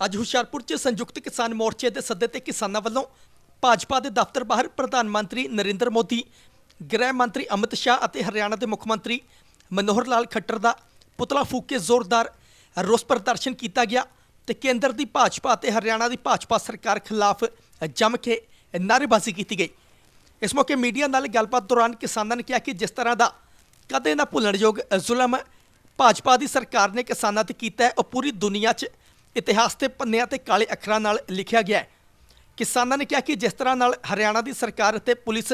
ਅੱਜ ਹੁਸ਼ਿਆਰਪੁਰ 'ਚ ਸੰਯੁਕਤ ਕਿਸਾਨ ਮੋਰਚੇ ਦੇ ਸੱਦੇ ਤੇ ਕਿਸਾਨਾਂ ਵੱਲੋਂ ਭਾਜਪਾ ਦੇ ਦਫ਼ਤਰ ਬਾਹਰ ਪ੍ਰਧਾਨ ਮੰਤਰੀ ਨਰਿੰਦਰ ਮੋਦੀ, ਗ੍ਰਹਿ ਮੰਤਰੀ ਅਮਿਤ ਸ਼ਾਹ ਅਤੇ ਹਰਿਆਣਾ ਦੇ ਮੁੱਖ ਮੰਤਰੀ ਮਨੋਹਰ ਲਾਲ ਖੱਟਰ ਦਾ ਪੁਤਲਾ ਫੂਕ ਕੇ ਜ਼ੋਰਦਾਰ ਰੋਸ ਪ੍ਰਦਰਸ਼ਨ ਕੀਤਾ ਗਿਆ ਤੇ ਕੇਂਦਰ ਦੀ ਭਾਜਪਾ ਅਤੇ ਹਰਿਆਣਾ ਦੀ ਭਾਜਪਾ ਸਰਕਾਰ ਖਿਲਾਫ ਜੰਮ ਕੇ ਨਾਅਰੇਬਾਜ਼ੀ ਕੀਤੀ ਗਈ। ਇਸ ਮੌਕੇ ਮੀਡੀਆ ਨਾਲ ਗੱਲਬਾਤ ਦੌਰਾਨ ਕਿਸਾਨਾਂ ਨੇ ਕਿਹਾ ਕਿ ਜਿਸ ਤਰ੍ਹਾਂ ਦਾ ਕਦੇ ਨਾ ਭੁੱਲਣਯੋਗ ਜ਼ੁਲਮ ਭਾਜਪਾ ਦੀ ਸਰਕਾਰ ਨੇ ਕਿਸਾਨਾਂ ਤੇ ਕੀਤਾ ਉਹ ਪੂਰੀ ਦੁਨੀਆ 'ਚ ਇਤਿਹਾਸ ਦੇ ਪੰਨਿਆਂ ਤੇ ਕਾਲੇ ਅੱਖਰਾਂ ਨਾਲ ਲਿਖਿਆ ਗਿਆ ਹੈ। ਕਿਸਾਨਾਂ ਨੇ ਕਿਹਾ ਕਿ ਜਿਸ ਤਰ੍ਹਾਂ ਨਾਲ ਹਰਿਆਣਾ ਦੀ ਸਰਕਾਰ ਅਤੇ ਪੁਲਿਸ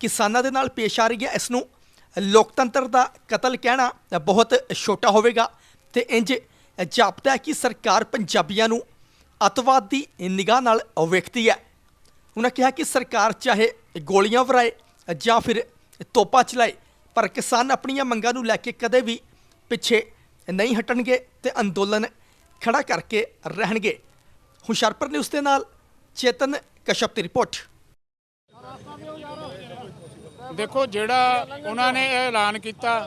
ਕਿਸਾਨਾਂ ਦੇ ਨਾਲ ਪੇਸ਼ ਆ ਰਹੀ ਹੈ, ਇਸ ਨੂੰ ਲੋਕਤੰਤਰ ਦਾ ਕਤਲ ਕਹਿਣਾ ਬਹੁਤ ਛੋਟਾ ਹੋਵੇਗਾ ਤੇ ਇੰਜ ਜਾਪਦਾ ਹੈ ਕਿ ਸਰਕਾਰ ਪੰਜਾਬੀਆਂ ਨੂੰ ਅਤਵਾਦ ਦੀ ਨਿਗਾਹ ਨਾਲ ਵੇਖਦੀ ਹੈ। ਉਹਨਾਂ ਕਿਹਾ ਕਿ ਸਰਕਾਰ ਚਾਹੇ ਗੋਲੀਆਂ ਵਰਾਏ ਜਾਂ ਫਿਰ ਤੋਪਾ ਚਲਾਏ, ਪਰ ਕਿਸਾਨ ਆਪਣੀਆਂ ਮੰਗਾਂ ਨੂੰ ਲੈ ਕੇ ਕਦੇ ਵੀ ਪਿੱਛੇ ਨਹੀਂ ਹਟਣਗੇ ਤੇ ਅੰਦੋਲਨ ਖੜਾ ਕਰਕੇ ਰਹਿਣਗੇ। ਹੁਸ਼ਿਆਰਪੁਰ ਨਿਊਜ਼ ਦੇ ਨਾਲ ਚੇਤਨ ਕਸ਼ਪ ਦੀ ਰਿਪੋਰਟ। ਦੇਖੋ, ਜਿਹੜਾ ਉਹਨਾਂ ਨੇ ਇਹ ਐਲਾਨ ਕੀਤਾ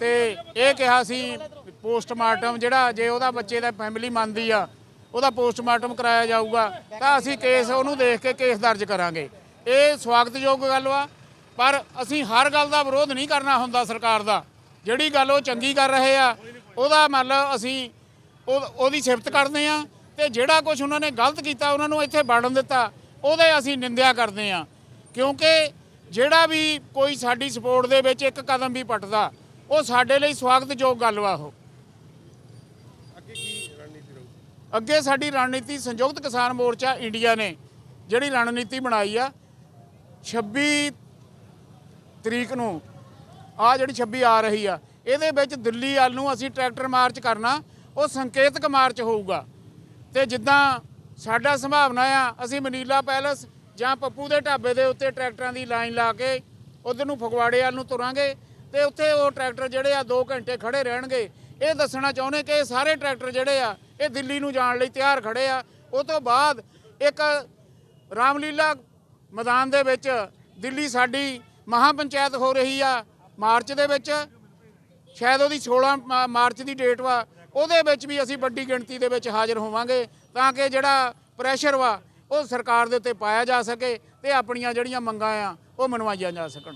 ਤੇ ਇਹ ਕਿਹਾ ਸੀ ਪੋਸਟਮਾਰਟਮ, ਜਿਹੜਾ ਜੇ ਉਹਦਾ ਬੱਚੇ ਦਾ ਫੈਮਿਲੀ ਮੰਨਦੀ ਆ, ਉਹਦਾ ਪੋਸਟਮਾਰਟਮ ਕਰਾਇਆ ਜਾਊਗਾ, ਤਾਂ ਅਸੀਂ ਕੇਸ ਉਹਨੂੰ ਦੇਖ ਕੇ ਕੇਸ ਦਰਜ ਕਰਾਂਗੇ। ਇਹ ਸਵਾਗਤਯੋਗ ਗੱਲ ਵਾ, ਪਰ ਅਸੀਂ ਹਰ ਗੱਲ ਦਾ ਵਿਰੋਧ ਨਹੀਂ ਕਰਨਾ ਹੁੰਦਾ ਸਰਕਾਰ ਦਾ। ਜਿਹੜੀ ਗੱਲ ਉਹ ਚੰਗੀ ਕਰ ਰਹੇ ਆ, ਉਹਦਾ ਮਤਲਬ ਅਸੀਂ ਉਹਦੀ ਸਿਫਤ ਕਰਦੇ ਆ ਤੇ ਜਿਹੜਾ ਕੁਝ ਉਹਨਾਂ ਨੇ ਗਲਤ ਕੀਤਾ ਉਹਨਾਂ ਨੂੰ ਇੱਥੇ ਵੜਨ ਦਿੱਤਾ ਉਹਦੇ ਅਸੀਂ ਨਿੰਦਿਆ ਕਰਦੇ ਆ ਕਿਉਂਕਿ ਜਿਹੜਾ ਵੀ ਕੋਈ ਸਾਡੀ ਸਪੋਰਟ ਦੇ ਵਿੱਚ ਇੱਕ ਕਦਮ ਵੀ ਪੱਟਦਾ ਉਹ ਸਾਡੇ ਲਈ ਸਵਾਗਤਯੋਗ ਗੱਲ ਵਾ ਉਹ। ਅੱਗੇ ਸਾਡੀ ਰਣਨੀਤੀ ਸੰਯੁਕਤ ਕਿਸਾਨ ਮੋਰਚਾ ਇੰਡੀਆ ਨੇ ਜਿਹੜੀ ਰਣਨੀਤੀ ਬਣਾਈ ਆ 26 ਤਰੀਕ ਨੂੰ ਆ ਜਿਹੜੀ 26 ਆ ਰਹੀ ਆ ਇਹਦੇ ਵਿੱਚ ਦਿੱਲੀ ਵੱਲ ਨੂੰ ਅਸੀਂ ਟਰੈਕਟਰ ਮਾਰਚ ਕਰਨਾ ਉਹ ਸੰਕੇਤਕ ਮਾਰਚ ਹੋਊਗਾ। ਤੇ ਜਿੱਦਾਂ ਸਾਡਾ ਸੰਭਾਵਨਾ ਆ, ਅਸੀਂ ਮਨੀਲਾ ਪੈਲਸ ਜਾਂ ਪੱਪੂ ਦੇ ਢਾਬੇ ਦੇ ਉੱਤੇ ਟਰੈਕਟਰਾਂ ਦੀ ਲਾਈਨ ਲਾ ਕੇ ਉਧਰ ਨੂੰ ਫਗਵਾੜੇ ਵੱਲ ਨੂੰ ਤੁਰਾਂਗੇ ਤੇ ਉੱਥੇ ਉਹ ਟਰੈਕਟਰ ਜਿਹੜੇ ਆ 2 ਘੰਟੇ ਖੜੇ ਰਹਿਣਗੇ। ਇਹ ਦੱਸਣਾ ਚਾਹੁੰਦੇ ਕਿ ਇਹ ਸਾਰੇ ਟਰੈਕਟਰ ਜਿਹੜੇ ਆ, ਇਹ ਦਿੱਲੀ ਨੂੰ ਜਾਣ ਲਈ ਤਿਆਰ ਖੜੇ ਆ। ਉਹ ਤੋਂ ਬਾਅਦ ਇੱਕ ਰਾਮਲੀਲਾ ਮੈਦਾਨ ਦੇ ਵਿੱਚ ਦਿੱਲੀ ਸਾਡੀ ਮਹਾ ਪੰਚਾਇਤ ਹੋ ਰਹੀ ਆ, ਮਾਰਚ ਦੇ ਵਿੱਚ। ਸ਼ਾਇਦ ਉਹਦੀ 16 ਮਾ- ਮਾਰਚ ਦੀ ਡੇਟ ਵਾ। ਉਹਦੇ ਵਿੱਚ ਵੀ ਅਸੀਂ ਵੱਡੀ ਗਿਣਤੀ ਦੇ ਵਿੱਚ ਹਾਜ਼ਰ ਹੋਵਾਂਗੇ ਤਾਂ ਕਿ ਜਿਹੜਾ ਪ੍ਰੈਸ਼ਰ ਵਾ, ਉਹ ਸਰਕਾਰ ਦੇ ਉੱਤੇ ਪਾਇਆ ਜਾ ਸਕੇ ਤੇ ਆਪਣੀਆਂ ਜਿਹੜੀਆਂ ਮੰਗਾਂ ਆ, ਉਹ ਮਨਵਾਈਆਂ ਜਾ ਸਕਣ।